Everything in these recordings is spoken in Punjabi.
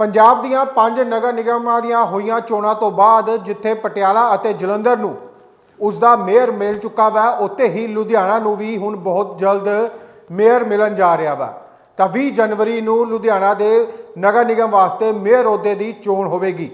ਪੰਜਾਬ ਦੀਆਂ ਪੰਜ ਨਗਰ ਨਿਗਮਾਂ ਦੀਆਂ ਹੋਈਆਂ ਚੋਣਾਂ ਤੋਂ ਬਾਅਦ ਜਿੱਥੇ ਪਟਿਆਲਾ ਅਤੇ ਜਲੰਧਰ ਨੂੰ ਉਸ ਦਾ ਮੇਅਰ ਮਿਲ ਚੁੱਕਾ ਵਾ, ਉੱਥੇ ਹੀ ਲੁਧਿਆਣਾ ਨੂੰ ਵੀ ਹੁਣ ਬਹੁਤ ਜਲਦ ਮੇਅਰ ਮਿਲਣ ਜਾ ਰਿਹਾ ਵਾ। ਤਾਂ 20 ਜਨਵਰੀ ਨੂੰ ਲੁਧਿਆਣਾ ਦੇ ਨਗਰ ਨਿਗਮ ਵਾਸਤੇ ਮੇਅਰ ਅਹੁਦੇ ਦੀ ਚੋਣ ਹੋਵੇਗੀ।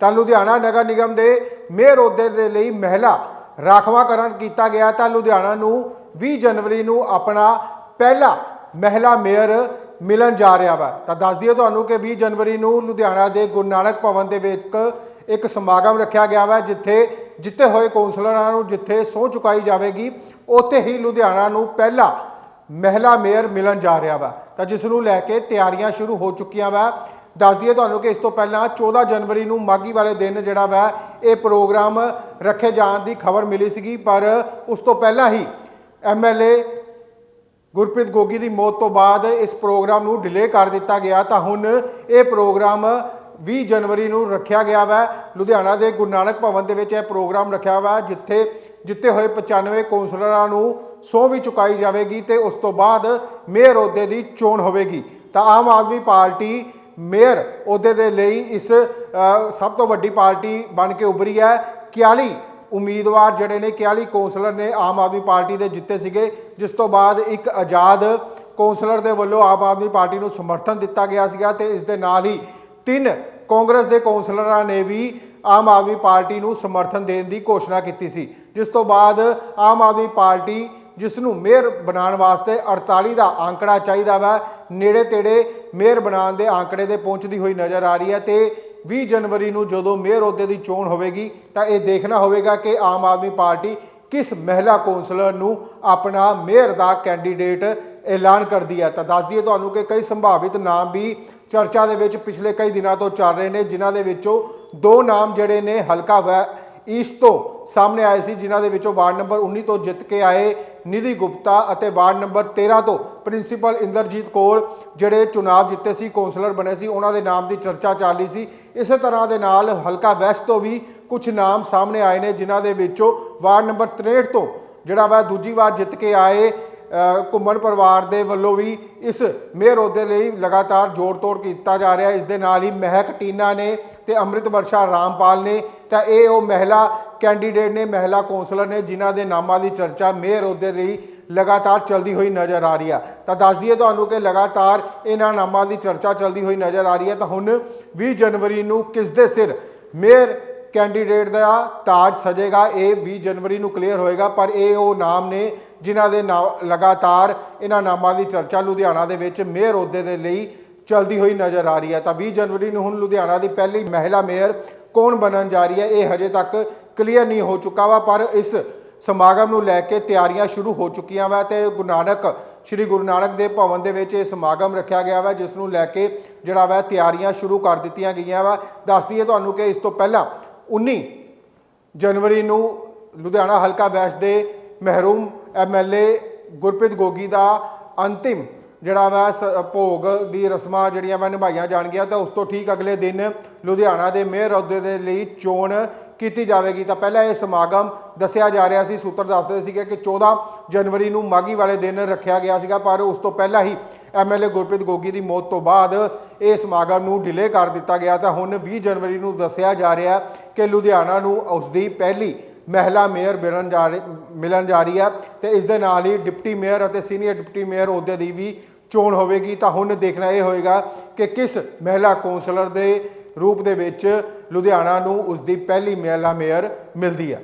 ਤਾਂ ਲੁਧਿਆਣਾ ਨਗਰ ਨਿਗਮ ਦੇ ਮੇਅਰ ਅਹੁਦੇ ਦੇ ਲਈ ਮਹਿਲਾ ਰਾਖਵਾਂਕਰਨ ਕੀਤਾ ਗਿਆ। ਤਾਂ ਲੁਧਿਆਣਾ ਨੂੰ 20 ਜਨਵਰੀ ਨੂੰ ਆਪਣਾ ਪਹਿਲਾ ਮਹਿਲਾ ਮੇਅਰ ਮਿਲਣ ਜਾ ਰਿਹਾ ਵਾ। ਤਾਂ ਦੱਸ ਦਈਏ ਤੁਹਾਨੂੰ ਕਿ 20 ਜਨਵਰੀ ਨੂੰ ਲੁਧਿਆਣਾ ਦੇ ਗੁਰੂ ਨਾਨਕ ਭਵਨ ਦੇ ਵਿੱਚ ਇੱਕ ਸਮਾਗਮ ਰੱਖਿਆ ਗਿਆ ਵਾ, ਜਿੱਥੇ, ਜਿੱਤੇ ਹੋਏ ਕੌਂਸਲਰਾਂ ਨੂੰ ਜਿੱਥੇ ਸਹੁੰ ਚੁਕਾਈ ਜਾਵੇਗੀ, ਉੱਥੇ ਹੀ ਲੁਧਿਆਣਾ ਨੂੰ ਪਹਿਲਾ ਮਹਿਲਾ ਮੇਅਰ ਮਿਲਣ ਜਾ ਰਿਹਾ ਵਾ। ਤਾਂ ਜਿਸ ਨੂੰ ਲੈ ਕੇ ਤਿਆਰੀਆਂ ਸ਼ੁਰੂ ਹੋ ਚੁੱਕੀਆਂ ਵਾ। ਦੱਸ ਦਈਏ ਤੁਹਾਨੂੰ ਕਿ ਇਸ ਤੋਂ ਪਹਿਲਾਂ 14 ਜਨਵਰੀ ਨੂੰ ਮਾਗੀ ਵਾਲੇ ਦਿਨ ਜਿਹੜਾ ਵਾ, ਇਹ ਪ੍ਰੋਗਰਾਮ ਰੱਖੇ ਜਾਣ ਦੀ ਖਬਰ ਮਿਲੀ ਸੀਗੀ, ਪਰ ਉਸ ਤੋਂ ਪਹਿਲਾਂ ਹੀ ਐਮਐਲਏ ਗੁਰਪ੍ਰੀਤ ਗੋਗੀ ਦੀ ਮੌਤ ਤੋਂ ਬਾਅਦ ਇਸ ਪ੍ਰੋਗਰਾਮ ਨੂੰ ਡਿਲੇ ਕਰ ਦਿੱਤਾ ਗਿਆ ਤਾਂ ਹੁਣ ਇਹ ਪ੍ਰੋਗਰਾਮ 20 ਜਨਵਰੀ ਨੂੰ ਰੱਖਿਆ ਗਿਆ ਵਾ। ਲੁਧਿਆਣਾ ਦੇ ਗੁਰੂ ਨਾਨਕ ਭਵਨ ਦੇ ਵਿੱਚ ਇਹ ਪ੍ਰੋਗਰਾਮ ਰੱਖਿਆ ਵਾ, ਜਿੱਥੇ ਜਿੱਤੇ ਹੋਏ 95 ਕੌਂਸਲਰਾਂ ਨੂੰ ਸਹੁੰ ਵੀ ਚੁਕਾਈ ਜਾਵੇਗੀ ਤੇ ਉਸ ਤੋਂ ਬਾਅਦ ਮੇਅਰ ਅਹੁਦੇ ਦੀ ਚੋਣ ਹੋਵੇਗੀ। ਤਾਂ ਆਮ ਆਦਮੀ ਪਾਰਟੀ ਮੇਅਰ ਅਹੁਦੇ ਦੇ ਲਈ ਇਸ ਸਭ ਤੋਂ ਵੱਡੀ ਪਾਰਟੀ ਬਣ ਕੇ ਉਭਰੀ ਹੈ। 41 ਉਮੀਦਵਾਰ ਜਿਹੜੇ ਨੇ 41 ਕੌਂਸਲਰ ਨੇ ਆਮ ਆਦਮੀ ਪਾਰਟੀ ਦੇ ਜਿੱਤੇ ਸੀਗੇ, ਜਿਸ ਤੋਂ ਬਾਅਦ ਇੱਕ ਆਜ਼ਾਦ ਕੌਂਸਲਰ ਦੇ ਵੱਲੋਂ ਆਮ ਆਦਮੀ ਪਾਰਟੀ ਨੂੰ ਸਮਰਥਨ ਦਿੱਤਾ ਗਿਆ ਸੀਗਾ ਤੇ ਇਸ ਦੇ ਨਾਲ ਹੀ ਤਿੰਨ ਕਾਂਗਰਸ ਦੇ ਕੌਂਸਲਰਾਂ ਨੇ ਵੀ ਆਮ ਆਦਮੀ ਪਾਰਟੀ ਨੂੰ ਸਮਰਥਨ ਦੇਣ ਦੀ ਘੋਸ਼ਣਾ ਕੀਤੀ ਸੀ। ਜਿਸ ਤੋਂ ਬਾਅਦ ਆਮ ਆਦਮੀ ਪਾਰਟੀ ਜਿਸ ਨੂੰ ਮੇਅਰ ਬਣਾਉਣ ਵਾਸਤੇ 48 ਦਾ ਆંકੜਾ ਚਾਹੀਦਾ ਵਾ, ਨੇੜੇ ਤੇੜੇ ਮੇਅਰ ਬਣਾਉਣ ਦੇ ਆંકੜੇ ਦੇ ਪਹੁੰਚਦੀ ਹੋਈ ਨਜ਼ਰ ਆ ਰਹੀ ਹੈ ਤੇ 20 ਜਨਵਰੀ ਨੂੰ ਜਦੋਂ ਮੇਅਰ ਅਹੁਦੇ ਦੀ ਚੋਣ ਹੋਵੇਗੀ, ਤਾਂ ਇਹ ਦੇਖਣਾ ਹੋਵੇਗਾ ਕਿ ਆਮ ਆਦਮੀ ਪਾਰਟੀ ਕਿਸ ਮਹਿਲਾ ਕੌਂਸਲਰ ਨੂੰ ਆਪਣਾ ਮੇਅਰ ਦਾ ਕੈਂਡੀਡੇਟ ਐਲਾਨ ਕਰਦੀ ਹੈ। ਤਾਂ ਦੱਸ ਦਈਏ ਤੁਹਾਨੂੰ ਕਿ ਕਈ ਸੰਭਾਵਿਤ ਨਾਮ ਵੀ ਚਰਚਾ ਦੇ ਵਿੱਚ ਪਿਛਲੇ ਕਈ ਦਿਨਾਂ ਤੋਂ ਚੱਲ ਰਹੇ ਨੇ, ਜਿਨ੍ਹਾਂ ਦੇ ਵਿੱਚੋਂ ਦੋ ਨਾਮ ਜਿਹੜੇ ਨੇ ਹਲਕਾ ਵੈ ਈਸਟ ਤੋਂ ਸਾਹਮਣੇ ਆਏ ਸੀ, ਜਿਨ੍ਹਾਂ ਦੇ ਵਿੱਚੋਂ ਵਾਰਡ ਨੰਬਰ 19 ਤੋਂ ਜਿੱਤ ਕੇ ਆਏ ਨਿਧੀ ਗੁਪਤਾ ਅਤੇ ਵਾਰਡ ਨੰਬਰ 13 ਤੋਂ ਪ੍ਰਿੰਸੀਪਲ ਇੰਦਰਜੀਤ ਕੌਰ ਜਿਹੜੇ ਚੁਣਾਵ ਜਿੱਤੇ ਸੀ, ਕੌਂਸਲਰ ਬਣੇ ਸੀ, ਉਹਨਾਂ ਦੇ ਨਾਮ ਦੀ ਚਰਚਾ ਚੱਲ ਰਹੀ ਸੀ। ਇਸੇ ਤਰ੍ਹਾਂ ਦੇ ਨਾਲ ਹਲਕਾ ਵੈਸਟ ਤੋਂ ਵੀ ਕੁਝ ਨਾਮ ਸਾਹਮਣੇ ਆਏ ਨੇ, ਜਿਨ੍ਹਾਂ ਦੇ ਵਿੱਚੋਂ ਵਾਰਡ ਨੰਬਰ 63 ਤੋਂ ਜਿਹੜਾ ਵਾ ਦੂਜੀ ਵਾਰ ਜਿੱਤ ਕੇ ਆਏ ਘੁੰਮਣ ਪਰਿਵਾਰ ਦੇ ਵੱਲੋਂ ਵੀ ਇਸ ਮੇਅਰ ਅਹੁਦੇ ਲਈ ਲਗਾਤਾਰ ਜੋੜ ਤੋੜ ਕੀਤਾ ਜਾ ਰਿਹਾ। ਇਸ ਦੇ ਨਾਲ ਹੀ ਮਹਿਕ ਟੀਨਾ ਨੇ ਤੇ ਅੰਮ੍ਰਿਤ ਵਰਸ਼ਾ ਰਾਮਪਾਲ ਨੇ, ਤਾਂ ਇਹ ਉਹ ਮਹਿਲਾ ਕੈਂਡੀਡੇਟ ਨੇ, ਮਹਿਲਾ ਕੌਂਸਲਰ ਨੇ, ਜਿਨ੍ਹਾਂ ਦੇ ਨਾਮਾਂ ਦੀ ਚਰਚਾ ਮੇਅਰ ਅਹੁਦੇ ਲਈ ਲਗਾਤਾਰ ਚੱਲਦੀ ਹੋਈ ਨਜ਼ਰ ਆ ਰਹੀ ਆ। ਤਾਂ ਦੱਸ ਦਈਏ ਤੁਹਾਨੂੰ ਕਿ ਲਗਾਤਾਰ ਇਹਨਾਂ ਨਾਮਾਂ ਦੀ ਚਰਚਾ ਚੱਲਦੀ ਹੋਈ ਨਜ਼ਰ ਆ ਰਹੀ ਹੈ ਤਾਂ ਹੁਣ 20 ਜਨਵਰੀ ਨੂੰ ਕਿਸ ਦੇ ਸਿਰ ਮੇਅਰ ਕੈਂਡੀਡੇਟ ਦਾ ਤਾਜ ਸਜੇਗਾ, ਇਹ 20 ਜਨਵਰੀ ਨੂੰ ਕਲੀਅਰ ਹੋਏਗਾ। ਪਰ ਇਹ ਉਹ ਨਾਮ ਨੇ ਜਿਨ੍ਹਾਂ ਦੇ ਨਾਂ ਲਗਾਤਾਰ ਇਹਨਾਂ ਨਾਮਾਂ ਦੀ ਚਰਚਾ ਲੁਧਿਆਣਾ ਦੇ ਵਿੱਚ ਮੇਅਰ ਅਹੁਦੇ ਦੇ ਲਈ ਚਲਦੀ ਹੋਈ ਨਜ਼ਰ ਆ ਰਹੀ ਹੈ ਤਾਂ 20 ਜਨਵਰੀ ਨੂੰ ਹੁਣ ਲੁਧਿਆਣਾ ਦੀ ਪਹਿਲੀ ਮਹਿਲਾ ਮੇਅਰ ਕੌਣ ਬਣਨ ਜਾ ਰਹੀ ਹੈ, ਇਹ ਹਜੇ ਤੱਕ ਕਲੀਅਰ ਨਹੀਂ ਹੋ ਚੁੱਕਾ ਵਾ। ਪਰ ਇਸ ਸਮਾਗਮ ਨੂੰ ਲੈ ਕੇ ਤਿਆਰੀਆਂ ਸ਼ੁਰੂ ਹੋ ਚੁੱਕੀਆਂ ਵਾ ਤੇ ਗੁਰੂ ਨਾਨਕ, ਸ੍ਰੀ ਗੁਰੂ ਨਾਨਕ ਦੇਵ ਭਵਨ ਦੇ ਵਿੱਚ ਇਹ ਸਮਾਗਮ ਰੱਖਿਆ ਗਿਆ ਵਾ, ਜਿਸ ਨੂੰ ਲੈ ਕੇ ਜਿਹੜਾ ਵਾ ਤਿਆਰੀਆਂ ਸ਼ੁਰੂ ਕਰ ਦਿੱਤੀਆਂ ਗਈਆਂ ਵਾ। ਦੱਸ ਦਈਏ ਤੁਹਾਨੂੰ ਕਿ ਇਸ ਤੋਂ ਪਹਿਲਾਂ 19 ਜਨਵਰੀ ਨੂੰ ਲੁਧਿਆਣਾ ਹਲਕਾ ਬੈਸ਼ ਦੇ ਮਹਿਰੂਮ ਐਮਐਲਏ ਗੁਰਪ੍ਰੀਤ ਗੋਗੀ ਦਾ ਅੰਤਿਮ ਜਿਹੜਾ ਵਾ ਸ- ਭੋਗ ਦੀ ਰਸਮਾਂ ਜਿਹੜੀਆਂ ਵਾ ਨਿਭਾਈਆਂ ਜਾਣਗੀਆਂ, ਤਾਂ ਉਸ ਤੋਂ ਠੀਕ ਅਗਲੇ ਦਿਨ ਲੁਧਿਆਣਾ ਦੇ ਮੇਅਰ ਅਹੁਦੇ ਦੇ ਲਈ ਚੋਣ ਕੀਤੀ ਜਾਵੇਗੀ। ਤਾਂ ਪਹਿਲਾਂ ਇਹ ਸਮਾਗਮ ਦੱਸਿਆ ਜਾ ਰਿਹਾ ਸੀ, ਸੂਤਰ ਦੱਸਦੇ ਸੀਗੇ ਕਿ 14 ਜਨਵਰੀ ਨੂੰ ਮਾਗੀ ਵਾਲੇ ਦਿਨ ਰੱਖਿਆ ਗਿਆ ਸੀਗਾ, ਪਰ ਉਸ ਤੋਂ ਪਹਿਲਾਂ ਹੀ ਐਮਐਲਏ ਗੁਰਪ੍ਰੀਤ ਗੋਗੀ ਦੀ ਮੌਤ ਤੋਂ ਬਾਅਦ ਇਹ ਸਮਾਗਮ ਨੂੰ ਡਿਲੇ ਕਰ ਦਿੱਤਾ ਗਿਆ। ਤਾਂ ਹੁਣ 20 ਜਨਵਰੀ ਨੂੰ ਦੱਸਿਆ ਜਾ ਰਿਹਾ ਕਿ ਲੁਧਿਆਣਾ ਨੂੰ ਉਸ ਦੀ ਪਹਿਲੀ ਮਹਿਲਾ ਮੇਅਰ ਮਿਲਣ ਜਾ ਰਹੀ ਮਿਲਣ ਜਾ ਰਹੀ ਹੈ ਤੇ ਇਸ ਦੇ ਨਾਲ ਹੀ ਡਿਪਟੀ ਮੇਅਰ ਅਤੇ ਸੀਨੀਅਰ ਡਿਪਟੀ ਮੇਅਰ ਅਹੁਦੇ ਦੀ ਵੀ ਚੋਣ ਹੋਵੇਗੀ। ਤਾਂ ਹੁਣ ਦੇਖਣਾ ਇਹ ਹੋਏਗਾ ਕਿ ਕਿਸ ਮਹਿਲਾ ਕੌਂਸਲਰ ਦੇ ਰੂਪ ਦੇ ਵਿੱਚ ਲੁਧਿਆਣਾ ਨੂੰ ਉਸ ਦੀ ਪਹਿਲੀ ਮਹਿਲਾ ਮੇਅਰ ਮਿਲਦੀ ਹੈ।